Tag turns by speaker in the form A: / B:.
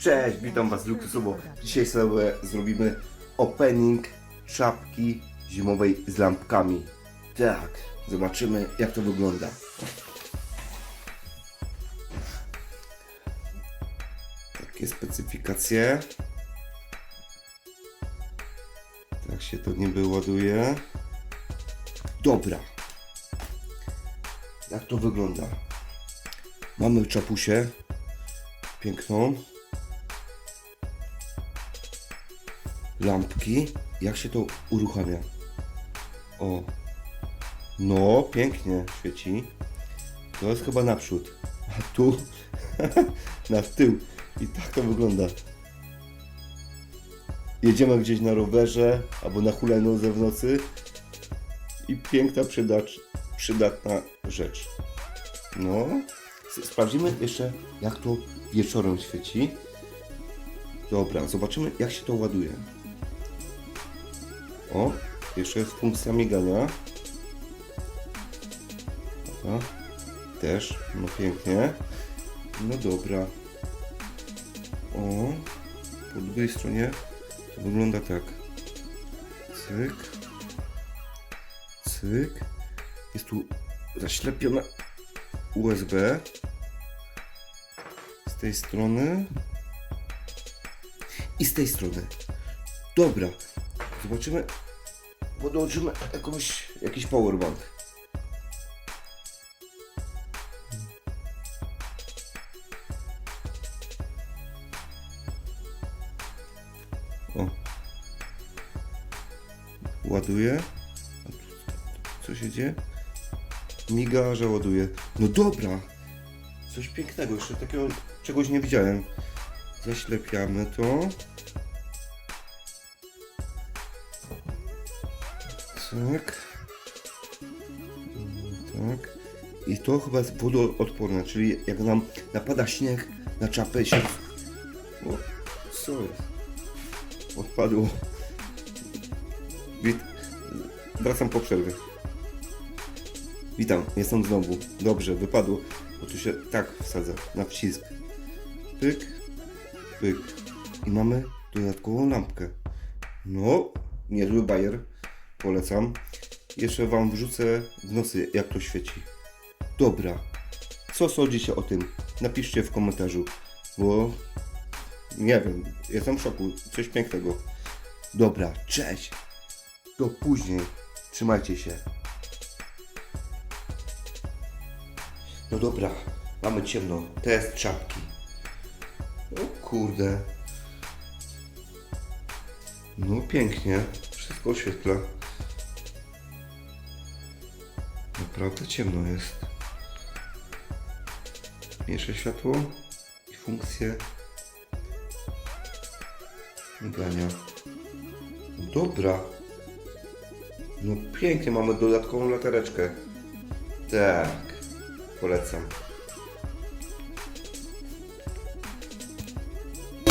A: Cześć, witam Was luksusowo. Dzisiaj sobie zrobimy opening czapki zimowej z lampkami. Tak, zobaczymy jak to wygląda. Takie specyfikacje. Tak się to niby ładuje. Dobra. Jak to wygląda? Mamy czapusię piękną. Lampki. Jak się to uruchamia? O. No, pięknie świeci. To jest chyba naprzód. A tu na tył. I tak to wygląda. Jedziemy gdzieś na rowerze albo na hulajnodze w nocy i piękna, przydacz, przydatna rzecz. No, sprawdzimy jeszcze jak to wieczorem świeci. Dobra, zobaczymy jak się to ładuje. O, jeszcze jest funkcja migania. Dobra, też, no pięknie. No dobra. O, po drugiej stronie to wygląda tak. Cyk. Cyk. Jest tu zaślepiona USB. Z tej strony. I z tej strony. Dobra. Zobaczymy. Podłączymy jakąś, jakiś powerbank. O. Ładuje. Co się dzieje? Miga, że ładuje. No dobra. Coś pięknego. Jeszcze takiego czegoś nie widziałem. Zaślepiamy to. Tak. Tak. I to chyba jest wodoodporne, czyli jak nam napada śnieg na czapę się... O, co jest? Odpadło. Wit... Wracam po przerwie. Witam, jestem znowu. Dobrze, wypadło, się tak wsadza, na wcisk. Pyk, pyk. I mamy dodatkową lampkę. No, niezły bajer. Polecam. Jeszcze Wam wrzucę w nosy, jak to świeci. Dobra. Co sądzicie o tym? Napiszcie w komentarzu, bo nie wiem, jestem w szoku. Coś pięknego. Dobra, cześć. Do później. Trzymajcie się. No dobra, mamy ciemno. Test czapki. O kurde. No pięknie. Wszystko oświetla. Naprawdę ciemno jest. Mniejsze światło i funkcje migania. Dobra. No pięknie, mamy dodatkową latareczkę. Tak, polecam.